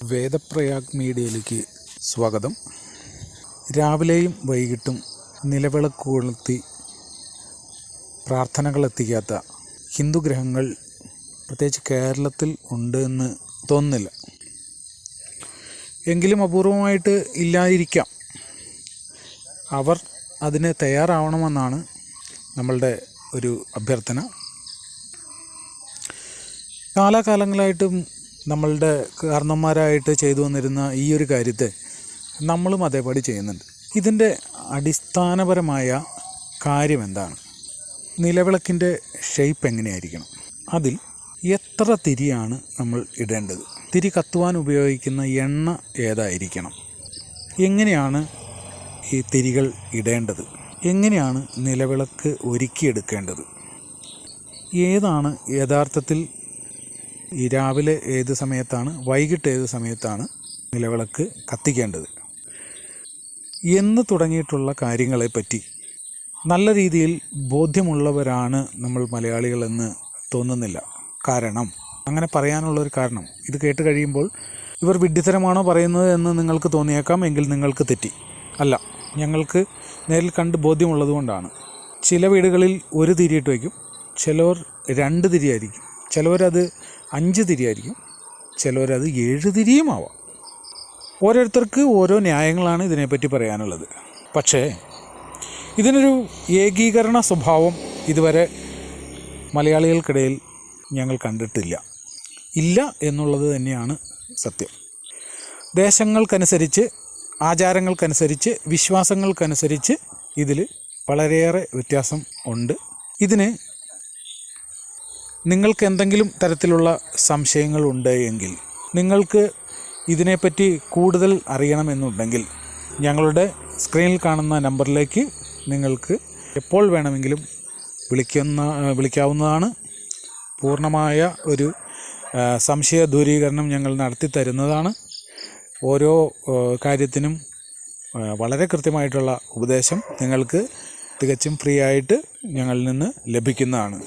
വേദപ്രയാഗ് മീഡിയയിലേക്ക് സ്വാഗതം. രാവിലെയും വൈകിട്ടും നിലവിളക്ക് കൊളുത്തി പ്രാർത്ഥനകൾ എത്തിക്കാത്ത ഹിന്ദു ഗ്രഹങ്ങൾ പ്രത്യേകിച്ച് കേരളത്തിൽ ഉണ്ട് എന്ന് തോന്നുന്നില്ല. എങ്കിലും അപൂർവമായിട്ട് ഇല്ലായിരിക്കാം അവർ അതിന് തയ്യാറാവണമെന്നാണ് നമ്മളുടെ ഒരു അഭ്യർത്ഥന. കാലാകാലങ്ങളായിട്ടും നമ്മളുടെ കാരണന്മാരായിട്ട് ചെയ്തു വന്നിരുന്ന ഈ ഒരു കാര്യത്തെ നമ്മളും അതേപടി ചെയ്യുന്നുണ്ട്. ഇതിന്റെ അടിസ്ഥാനപരമായ കാര്യം എന്താണ്? നിലവിളക്കിന്റെ ഷേപ്പ് എങ്ങനെയായിരിക്കണം? അതിൽ എത്ര തിരിയാണ് നമ്മൾ ഇടേണ്ടത്? തിരി കത്തുവാൻ ഉപയോഗിക്കുന്ന എണ്ണ ഏതായിരിക്കണം? എങ്ങനെയാണ് ഈ തിരികൾ ഇടേണ്ടത്? എങ്ങനെയാണ് നിലവിളക്ക് ഒരുക്കിയെടുക്കേണ്ടത്? ഏതാണ് യഥാർത്ഥത്തിൽ ഈ രാവിലെ ഏത് സമയത്താണ് വൈകിട്ട് ഏത് സമയത്താണ് നിലവിളക്ക് കത്തിക്കേണ്ടത്? എന്ന് തുടങ്ങിയിട്ടുള്ള കാര്യങ്ങളെപ്പറ്റി നല്ല രീതിയിൽ ബോധ്യമുള്ളവരാണ് നമ്മൾ മലയാളികളെന്ന് തോന്നുന്നില്ല. കാരണം അങ്ങനെ പറയാനുള്ളൊരു കാരണം ഇത് കേട്ട് കഴിയുമ്പോൾ ഇവർ വിഡ്ഢിത്തരമാണോ പറയുന്നത് എന്ന് നിങ്ങൾക്ക് തോന്നിയേക്കാം എങ്കിൽ നിങ്ങൾക്ക് തെറ്റി. അല്ല ഞങ്ങൾക്ക് നേരിൽ കണ്ട് ബോധ്യമുള്ളത് കൊണ്ടാണ്. ചില വീടുകളിൽ ഒരു തിരിയിട്ട് വയ്ക്കും ചിലവർ രണ്ട് തിരിയായിരിക്കും ചിലവരത് അഞ്ച് തിരിയായിരിക്കും. ചിലവരത് ഏഴ് തിരിയും ആവാം ഓരോരുത്തർക്ക് ഓരോ ന്യായങ്ങളാണ് ഇതിനെപ്പറ്റി പറയാനുള്ളത്. പക്ഷേ ഇതിനൊരു ഏകീകരണ സ്വഭാവം ഇതുവരെ മലയാളികൾക്കിടയിൽ ഞങ്ങൾ കണ്ടിട്ടില്ല. ഇല്ല എന്നുള്ളത് തന്നെയാണ് സത്യം. ദേശങ്ങൾക്കനുസരിച്ച് ആചാരങ്ങൾക്കനുസരിച്ച് വിശ്വാസങ്ങൾക്കനുസരിച്ച് ഇതിൽ വളരെയേറെ വ്യത്യാസം ഉണ്ട്. ഇതിന് നിങ്ങൾക്ക് എന്തെങ്കിലും തരത്തിലുള്ള സംശയങ്ങളുണ്ട് എങ്കിൽ നിങ്ങൾക്ക് ഇതിനെപ്പറ്റി കൂടുതൽ അറിയണമെന്നുണ്ടെങ്കിൽ ഞങ്ങളുടെ സ്ക്രീനിൽ കാണുന്ന നമ്പറിലേക്ക് നിങ്ങൾക്ക് എപ്പോൾ വേണമെങ്കിലും വിളിക്കുന്ന വിളിക്കാവുന്നതാണ്. പൂർണമായ ഒരു സംശയ ദൂരീകരണം ഞങ്ങൾ നടത്തി തരുന്നതാണ്. ഓരോ കാര്യത്തിനും വളരെ കൃത്യമായിട്ടുള്ള ഉപദേശം നിങ്ങൾക്ക് തികച്ചും ഫ്രീ ആയിട്ട് ഞങ്ങളിൽ നിന്ന് ലഭിക്കുന്നതാണ്.